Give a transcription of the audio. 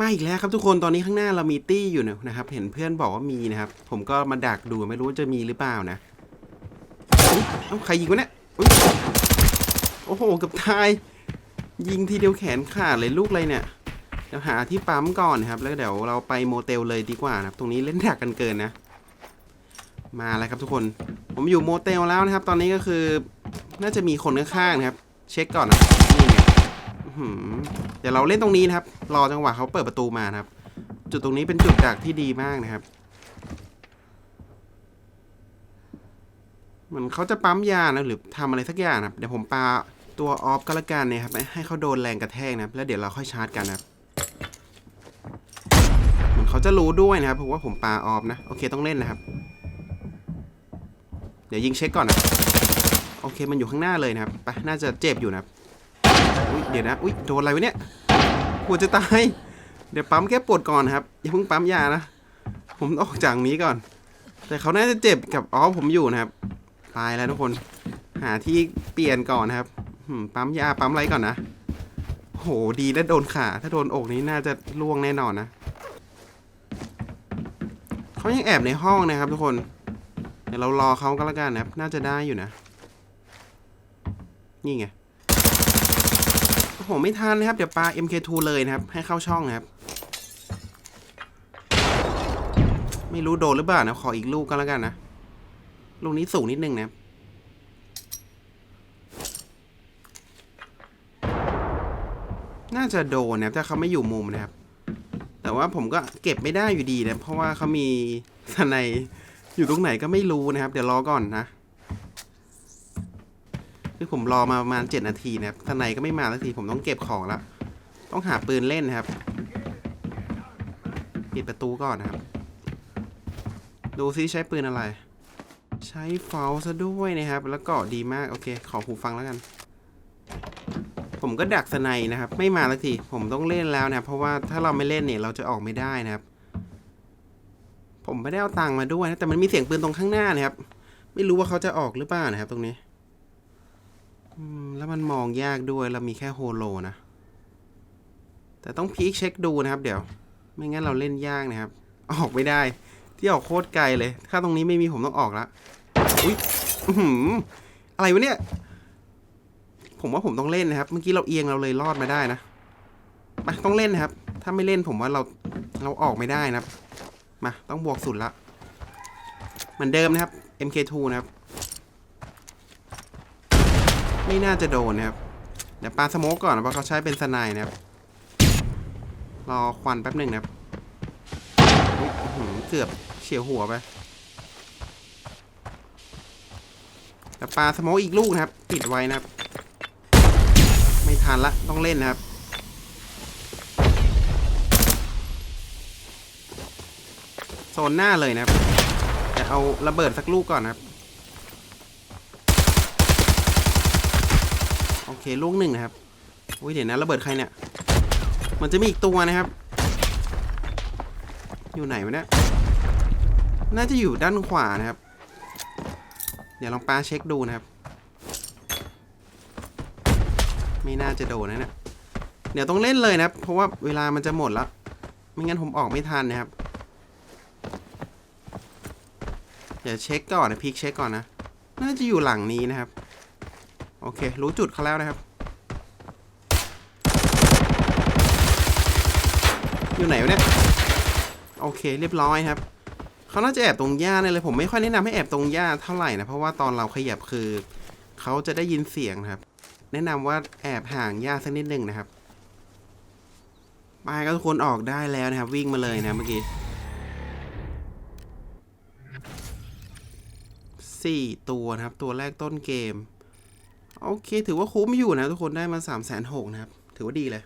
มาอีกแล้วครับทุกคนตอนนี้ข้างหน้าเรามีตี้อยู่นะครับ เห็นเพื่อนบอกว่ามีนะครับ ผมก็มาดักดูไม่รู้จะมีหรือเปล่านะเอ้าใครยิงวะเนี่ยโอ้โหเกับตาย ยิงทีเดียวแขนขาดเลยลูกอะไรเนี่ยเดี๋ยวหาที่ปั๊มก่อนนะครับ แล้วเดี๋ยวเราไปโมเตลเลยดีกว่านะครับ ตรงนี้เล่นดักกันเกินนะ มาแล้วครับทุกคน ผมอยู่โมเตลแล้วนะครับ ตอนนี้ก็คือ น่าจะมีคนข้างๆนะครับ เช็คก่อนนะนี่ไง เดี๋ยวเราเล่นตรงนี้นะครับ รอจังหวะเขาเปิดประตูมานะครับ จุดตรงนี้เป็นจุดดักที่ดีมากนะครับเหมือนเขาจะปั๊มยานะหรือทำอะไรสักอย่างนะครับเดี๋ยวผมปาตัวออฟก็แล้วกันเนี่ยครับให้เขาโดนแรงกระแทกนะครับ แล้วเดี๋ยวเราค่อยชาร์จกันนะครับเหมือนเขาจะรู้ด้วยนะครับเพราะว่าผมปาออฟนะโอเคต้องเล่นนะครับ เดี๋ยวยิงเช็คก่อนนะโอเคมันอยู่ข้างหน้าเลยนะครับไปน่าจะเจ็บอยู่นะครับ เดี๋ยวนะ อุ้ยโดนอะไรวะเนี่ยปวดจะตาย เดี๋ยวปั๊มแก้ปวดก่อนนะครับ อย่าเพิ่งปั๊มยานะ ผมออกจากนี้ก่อน แต่เขาน่าจะเจ็บกับอ๋อผมอยู่นะครับ ตายแล้วทุกคน หาที่เปลี่ยนก่อนนะครับปั๊มยาปั๊มอะไรก่อนนะ โหดีนะโดนขา ถ้าโดนอกนี้น่าจะล่วงแน่นอนนะ เขายังแอบในห้องนะครับทุกคน เดี๋ยวเรารอเขาก็แล้วกันนะครับ น่าจะได้อยู่นะ นี่ไง โอ้โหไม่ทันนะครับ เดี๋ยวปา MK2 เลยนะครับ ให้เข้าช่องนะครับ ไม่รู้โดนหรือเปล่านะ ขออีกลูกก็แล้วกันนะ ลูกนี้สูงนิดนึงนะครับน่าจะโดนนะครับถ้าเขาไม่อยู่มุมนะครับ แต่ว่าผมก็เก็บไม่ได้อยู่ดีนะเพราะว่าเขามีสไนยอยู่ตรงไหนก็ไม่รู้นะครับ เดี๋ยวรอก่อนนะ คือผมรอมาประมาณเจ็ดนาทีนะครับทนายก็ไม่มาสักทีผมต้องเก็บของแล้วต้องหาปืนเล่นนะครับ ปิดประตูก่อนนะครับ ดูซิใช้ปืนอะไร ใช้เฟลซะด้วยนะครับ แล้วก็ดีมาก โอเค ขอหูฟังแล้วกัน ผมก็ดักสไนนะครับ ไม่มาสักที ผมต้องเล่นแล้วนะ เพราะว่าถ้าเราไม่เล่นเนี่ยเราจะออกไม่ได้นะครับ ผมไม่ได้เอาตังค์มาด้วยนะ แต่มันมีเสียงปืนตรงข้างหน้านะครับ ไม่รู้ว่าเขาจะออกหรือเปล่านะครับ ตรงนี้ อืมแล้วมันมองยากด้วยเรามีแค่โฮโลนะ แต่ต้องพีคเช็คดูนะครับ เดี๋ยว ไม่งั้นเราเล่นยากนะครับ ออกไม่ได้ ที่ออกโคตรไกลเลย ถ้าตรงนี้ไม่มีผมต้องออกละอุ้ยอื้อหืออะไรวะเนี่ย ผมว่าผมต้องเล่นนะครับ เมื่อกี้เราเอียงเราเลยรอดมาได้นะมาต้องเล่นนะครับ ถ้าไม่เล่นผมว่าเราเราออกไม่ได้นะครับ มาต้องบวกสุดละ เหมือนเดิมนะครับ MK2 นะครับ ไม่น่าจะโดนนะครับ เดี๋ยวปาสโมกก่อนเพราะเขาใช้เป็นสไนด์นะครับ รอควันแป๊บหนึ่งนะครับ เกือบเฉียวหัวไปแต่ปาสโมกอีกลูกนะครับปิดไว้นะครับ ไม่ทันละต้องเล่นนะครับโซนหน้าเลยนะครับจะเอาระเบิดสักลูกก่อนนะครับ โอ เคลูกหนึ่งนะครับอุ้ยเดี๋ยวนะระเบิดใครเนี่ย มันจะมีอีกตัวนะครับ อยู่ไหนวะเนี่ยน่าจะอยู่ด้านขวานะครับ เดี๋ยวลองปาเช็คดูนะครับ ไม่น่าจะโดนนะเนี่ยเดี๋ยวต้องเล่นเลยนะครับ เพราะว่าเวลามันจะหมดแล้ว ไม่งั้นผมออกไม่ทันนะครับ เดี๋ยวเช็คก่อนนะพีคเช็คก่อนนะ น่าจะอยู่หลังนี้นะครับ โอเค รู้จุดเขาแล้วนะครับ อยู่ไหนวะเนี่ย โอเค เรียบร้อยครับ เขาน่าจะแอบตรงหญ้าเนี่ยเลย ผมไม่ค่อยแนะนำให้แอบตรงหญ้าเท่าไหร่นะ เพราะว่าตอนเราขยับคือ เขาจะได้ยินเสียงนะครับ แนะนำว่าแอบห่างหญ้าสักนิดหนึ่งนะครับไปก็ทุกคนออกได้แล้วนะครับ วิ่งมาเลยนะเมื่อกี้สี่ตัวนะครับ ตัวแรกต้นเกม โอเค ถือว่าคุ้มอยู่นะทุกคนได้มา3ามแสนหกนะครับ ถือว่าดีเลย